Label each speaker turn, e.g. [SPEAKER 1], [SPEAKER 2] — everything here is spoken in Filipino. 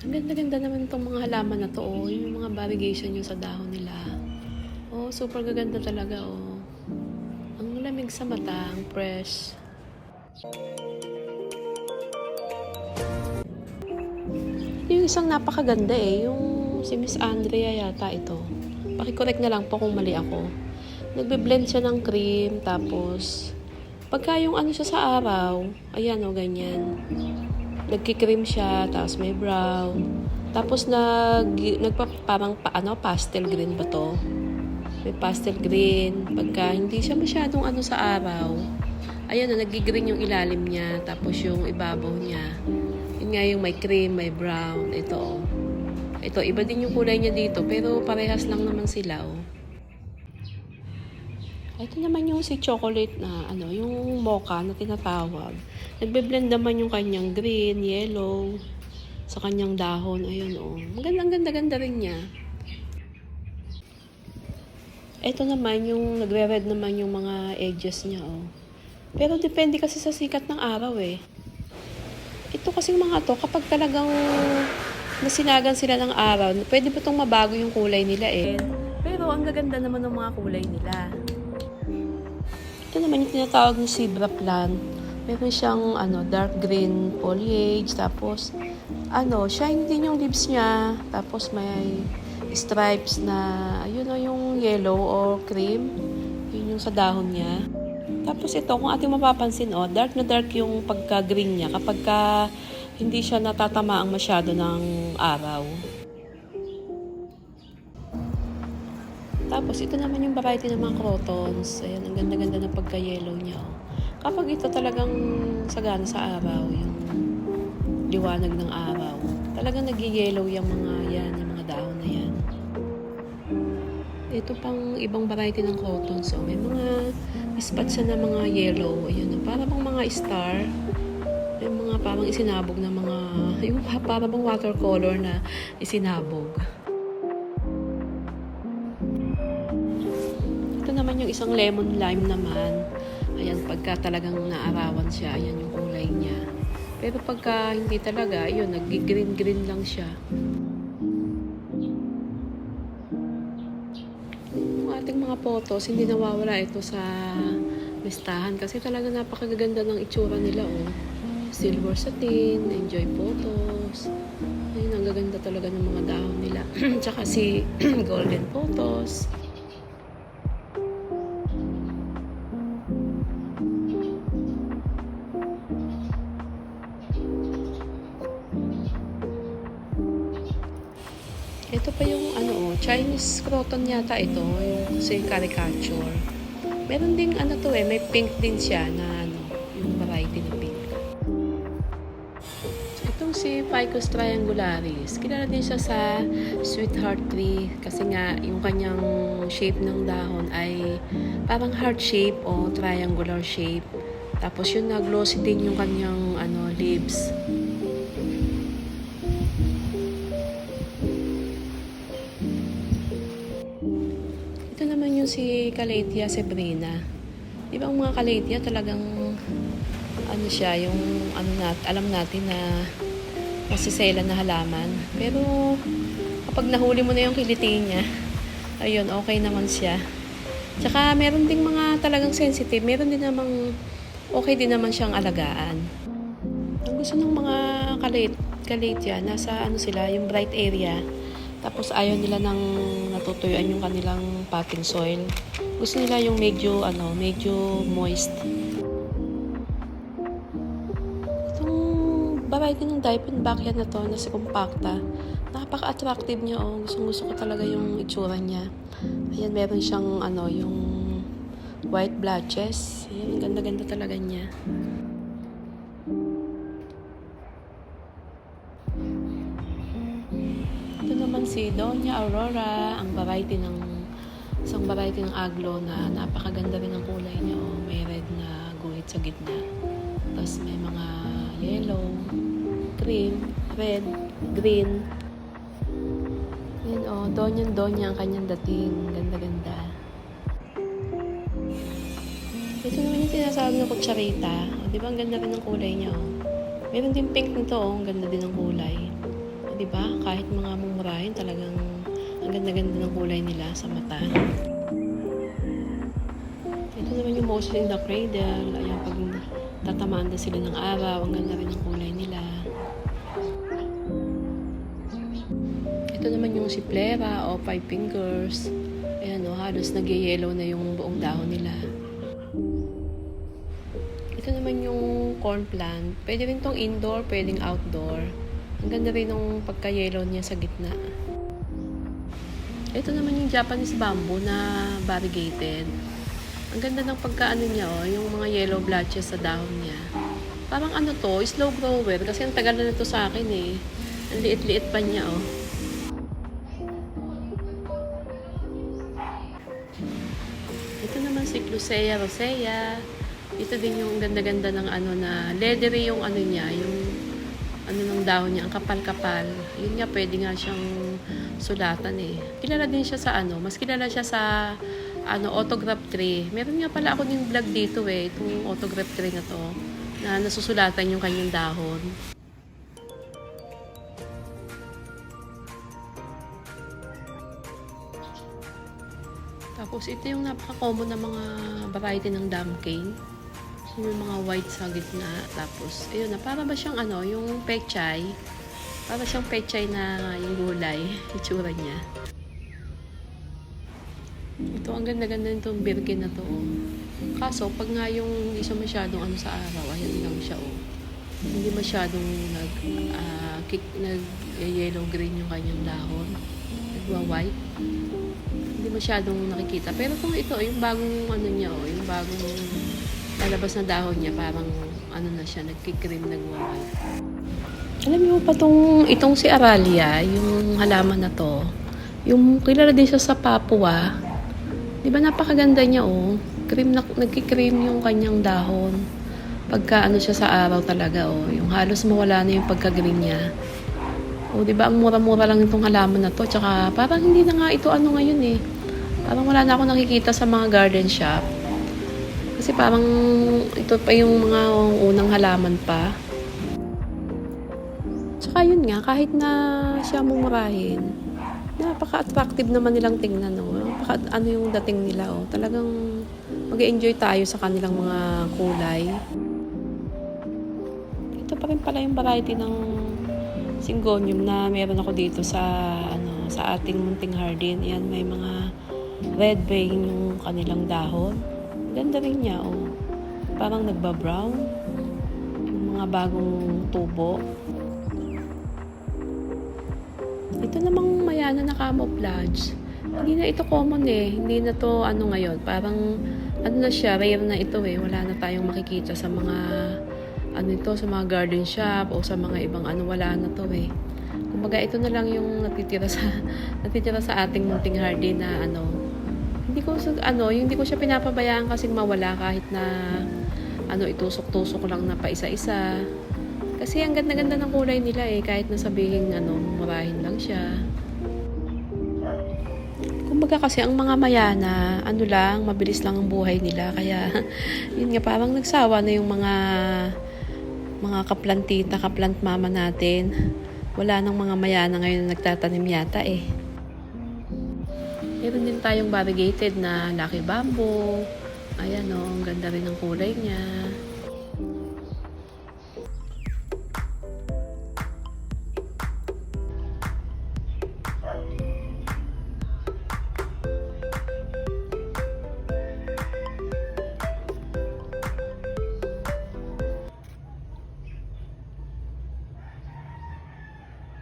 [SPEAKER 1] Ang ganda-ganda naman itong mga halaman na to, oh. Yung mga variegation yung sa dahon nila. Oh, super gaganda talaga, oh. Ang lamig sa mata, ang fresh. Yung isang napakaganda eh, yung si Miss Andrea yata ito. Pakicorrect na lang po kung mali ako. Nagbe-blend siya ng cream, tapos pagka yung ano siya sa araw, ayan o, ganyan. Nagkikream siya, tapos may brown. Tapos nag, nagpa, parang pa, ano, pastel green ba to? May pastel green. Pagka hindi siya masyadong ano sa araw, ayan na, nag-green yung ilalim niya, tapos yung ibabaw niya. Yun nga yung may cream, may brown. Ito. Ito, iba din yung kulay niya dito, pero parehas lang naman sila, oh. Ito naman yung si chocolate na, ano, yung mocha na tinatawag. Nagbe-blend naman yung kanyang green, yellow, sa kanyang dahon. Ayun, oh. Magandang ganda-ganda rin niya. Ito naman, yung nagre-red naman yung mga edges niya, oh. Pero depende kasi sa sikat ng araw, eh. Ito kasi mga to, kapag talagang nasinagan sila ng araw, pwede ba itong mabago yung kulay nila, eh. Pero ang gaganda naman ng mga kulay nila. Ito naman yung tinatawag ng zebra plant. Meron siyang ano, dark green foliage, tapos ano, shine din yung leaves niya, tapos may stripes na, yun o yung yellow or cream, yun yung sa dahon niya. Tapos ito, kung ating mapapansin, oh, dark na dark yung pagka-green niya kapag ka hindi siya natatamaang masyado ng araw. Tapos ito naman yung variety ng mga crotons. Ayan, ang ganda-ganda ng pagka-yellow niya. oh. Kapag ito talagang sagana sa araw, yung liwanag ng araw, talagang nag-yellow yung mga yan, yung mga dahon na yan. Ito pang ibang variety ng crotons. Oh. May mga spots na mga yellow. Ayan, oh. para bang mga star. May mga parang isinabog na mga, yung para bang watercolor na isinabog. Ito naman yung isang lemon lime naman. Ayan, pagka talagang naarawan siya, ayan yung kulay niya. Pero pagka hindi talaga, ayun, nag-green-green lang siya. Yung ating mga photos, hindi nawawala ito sa listahan kasi talaga napakaganda ng itsura nila, oh. Silver satin, enjoy photos. Ayun, ang gaganda talaga ng mga dahon nila. Tsaka si golden photos. Ito pa yung ano oh, Chinese croton yata ito, yung say caricature. Meron ding ano to eh, may pink din siya na ano, yung variety na pink. Itong si Ficus triangularis, kilala din siya sa sweetheart tree kasi nga yung kanyang shape ng dahon ay parang heart shape o triangular shape. Tapos yun na glossy din yung kanyang ano leaves. Si Calathea sebrina. Di ba mga Calathea talagang ano siya, yung ano nat, alam natin na masisela na halaman. Pero kapag nahuli mo na yung kiliti niya, ayun, okay naman siya. Tsaka meron ding mga talagang sensitive, meron din namang okay din naman siyang alagaan. Ang gusto ng mga kalit, Calathea, nasa ano sila, yung bright area. Tapos ayaw nila ng natutuyuan yung kanilang potting soil. Gusto nila yung medyo ano, medyo moist. Itong variety ng Diamondback na to, na si Compacta, napaka-attractive niya oh. Gusto gusto ko talaga yung itsura niya. Ayan, meron siyang ano, yung white blotches. Ayan, ganda-ganda talaga niya. Si Doña Aurora, ang variety ng isang variety ng aglo na napakaganda rin ang kulay niya. Oh. May red na guhit sa gitna. Tapos may mga yellow, cream, red, green. Yan oh, Doña Doña ang kanyang dating. Ganda-ganda. Ito naman yung sinasabi ng kutsarita. Oh, di ba ang ganda rin ng kulay niya oh. Meron din pink nito oh, ang ganda din ng kulay. 'Di ba? Kahit mga mumurahin talagang ang ganda-ganda ng kulay nila sa mata. Ito naman yung Moses in the Cradle. Ayan, pag tatamaan na sila ng araw, ang ganda rin ng kulay nila. Ito naman yung siplera o five fingers. Ayan o, halos nag-yellow na yung buong dahon nila. Ito naman yung corn plant. Pwede rin tong indoor, pwedeng outdoor. Ang ganda rin ng pagka-yellow niya sa gitna. Ito naman yung Japanese bamboo na variegated. Ang ganda ng pagkaano niya, oh, yung mga yellow blotches sa dahon niya. Parang ano to, slow grower. Kasi ang tagal na nito sa akin eh. Ang liit-liit pa niya, oh. Ito naman si Clusea rosea. Ito din yung ganda-ganda ng ano na leathery yung ano niya, yung ano ng dahon niya, ang kapal-kapal. Yun nga, pwede nga siyang sulatan eh. Kilala din siya sa ano, mas kilala siya sa ano, autograph tree. Meron nga pala ako din vlog dito eh, itong autograph tree na to, na nasusulatan yung kanyang dahon. Tapos ito yung napaka-common na mga variety ng Yung mga white sa gitna. Tapos, ayun na, para ba siyang ano, yung pechay. Para siyang pechay na yung gulay. Itsura niya. Ito, ang ganda-ganda nitong birkin na to. Kaso, pag nga yung hindi siya masyadong ano sa araw, ayan lang siya, oh. Hindi masyadong nag, ah, kick, nag yellow green yung kanyang dahon. Nagwa-white hindi masyadong nakikita. Pero kung ito, yung bagong ano niya, oh, yung bagong lalabas na dahon niya, parang ano na siya, nagkikrim, nagwaway. Alam niyo pa tong, itong si Aralia, yung halaman na to, yung kilala din siya sa Papua, di ba napakaganda niya, oh. Cream na, nagkikrim yung kanyang dahon. Pagka ano siya sa araw talaga, oh. Yung halos mawala na yung pagka-green niya. O, di ba, ang mura-mura lang itong halaman na to. Tsaka, parang hindi na nga ito ano ngayon eh. Parang wala na ako nakikita sa mga garden shop. Kasi parang ito pa yung mga unang halaman pa. Tsaka yun nga, kahit na siya mumurahin, napaka-attractive naman nilang tingnan. No? Napaka, ano yung dating nila. Oh. Talagang mag enjoy tayo sa kanilang mga kulay. Ito pa rin pala yung variety ng syngonium na meron ako dito sa ano sa ating munting garden. Yan may mga red vein yung kanilang dahon. Ganda rin niya oh. Parang nagba-brown. Yung mga bagong tubo. Ito namang mayana na camouflage. Hindi na ito common eh. Hindi na to ano ngayon. Parang ano na siya, rare na ito eh. Wala na tayong makikita sa mga ano ito, sa mga garden shop o sa mga ibang ano, wala na to eh. Kumbaga ito na lang yung natitira sa natitira sa ating munting garden na ano. Hindi ko ano, yung hindi ko siya pinapabayaan kasi mawala kahit na ano itusok-tusok lang na pa isa-isa. Kasi ang ganda-ganda ng kulay nila eh, kahit na sabihin ano, murahin lang siya. Kumbaga kasi ang mga mayana, ano lang, mabilis lang ang buhay nila. Kaya, yun nga, parang nagsawa na yung mga mga kaplantita, kaplant mama natin. Wala nang mga mayana ngayon na nagtatanim yata eh. Meron din tayong variegated na lucky bamboo. Ayan o, ang ganda rin ng kulay niya.